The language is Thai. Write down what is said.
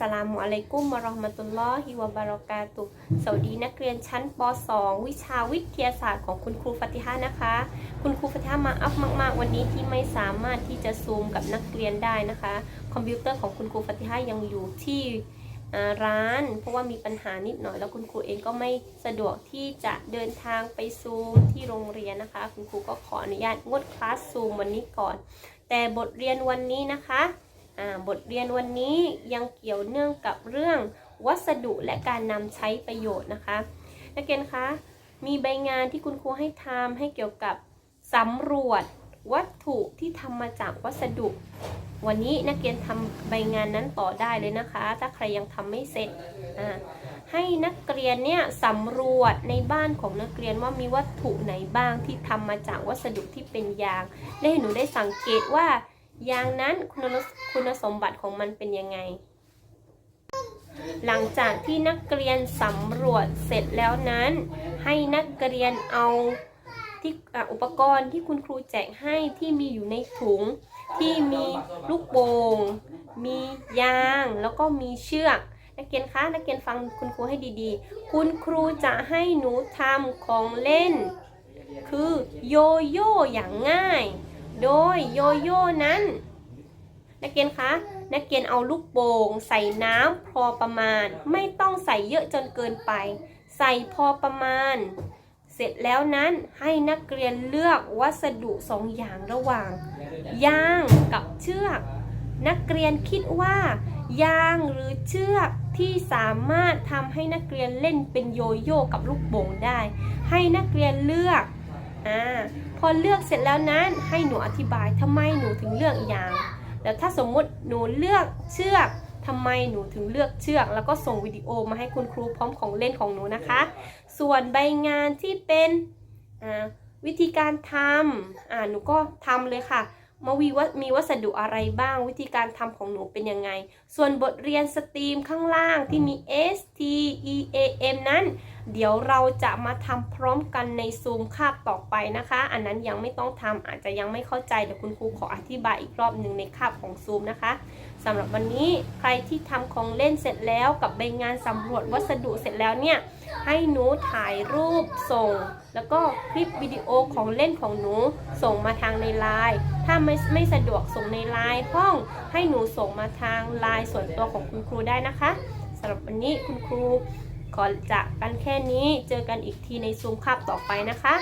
สลามุอะลัยกุมวะเราะห์มะตุลลอฮิวะบารอกาตุสวัสดีนักเรียนชั้นป .2 วิชาวิทยาศาสตร์ของคุณครูฟัติฮะนะคะ คุณครูฟัติฮะมาอัพมากๆ วันนี้ที่ไม่สามารถที่จะซูมกับนักเรียนได้นะคะ คอมพิวเตอร์ของคุณครูฟัติฮะยังอยู่ที่ร้าน เพราะว่ามีปัญหานิดหน่อย แล้วคุณครูเองก็ไม่สะดวกที่จะเดินทางไปซูมที่โรงเรียนนะคะ คุณครูก็ขออนุญาตงดคลาสซูมวันนี้ก่อน แต่บทเรียนวันนี้นะคะ บทเรียนวันนี้ยังเกี่ยวเนื่องกับเรื่องวัสดุและการนำใช้ประโยชน์นะคะ นักเรียนคะ มีใบงานที่คุณครูให้ทำให้เกี่ยวกับสำรวจวัตถุที่ทำมาจากวัสดุ วันนี้นักเรียนทำใบงานนั้นต่อได้เลยนะคะ ถ้าใครยังทำไม่เสร็จ ให้นักเรียนเนี่ยสำรวจในบ้านของนักเรียนว่ามีวัตถุไหนบ้างที่ทำมาจากวัสดุที่เป็นยาง และหหนูได้สังเกตว่า ยางนั้นคุณสคุณสมบัติของมันเป็นยังไง หลังจากที่นักเรียนสำรวจเสร็จแล้วนั้น ให้นักเรียนเอาที่อุปกรณ์ที่คุณครูแจกให้ที่มีอยู่ในถุง ที่มีลูกโป่งมียางแล้วก็มีเชือก นักเรียนคะนักเรียนฟังคุณครูให้ดีๆ คุณครูจะให้หนูทำของเล่น คือโยโย่อย่างง่าย โดยโยโย่นั้น นักเรียนคะ นักเรียนเอาลูกโป่งใส่น้ำพอประมาณ ไม่ต้องใส่เยอะจนเกินไป ใส่พอประมาณ เสร็จแล้วนั้นให้นักเรียนเลือกวัสดุสองอย่างระหว่าง ยางกับเชือก นักเรียนคิดว่ายางหรือเชือกที่สามารถทำให้นักเรียนเล่นเป็นโยโย่กับลูกโป่งได้ ให้นักเรียนเลือก อ่าพอเลือกเสร็จแล้วนั้นให้หนูอธิบายทำไมหนูถึงเลือกอย่าง แล้วถ้าสมมุติหนูเลือกเชือกทำไมหนูถึงเลือกเชือก แล้วก็ส่งวิดีโอมาให้คุณครูพร้อมของเล่นของหนูนะคะ ส่วนใบงานที่เป็นอ่าวิธีการทำอ่าหนูก็ทำเลยค่ะมาวีว่ามีวัสดุอะไรบ้างวิธีการทำของหนูเป็นยังไง ส่วนบทเรียนสตรีมข้างล่างที่มี S T E A M นั้นเดี๋ยวเราจะมาทำพร้อมกันในซูมคาบต่อไปนะคะ อันนั้นยังไม่ต้องทำอาจจะยังไม่เข้าใจเดี๋ยวคุณครูขออธิบายอีกรอบหนึ่งในคาบของซูมนะคะสำหรับวันนี้ใครที่ทำของเล่นเสร็จแล้วกับใบงานสำรวจวัสดุเสร็จแล้วเนี่ยให้หนูถ่ายรูปส่ง แล้วก็คลิปวิดีโอของเล่นของหนูส่งมาทางในไลน์ถ้าไม่ไม่สะดวกส่งในไลน์ห้องให้หนูส่งมาทางไลน์ส่วนตัวของคุณครูได้นะคะสำหรับวันนี้คุณครู ขอจากกันแค่นี้ เจอกันอีกทีในซูมคาบต่อไปนะคะ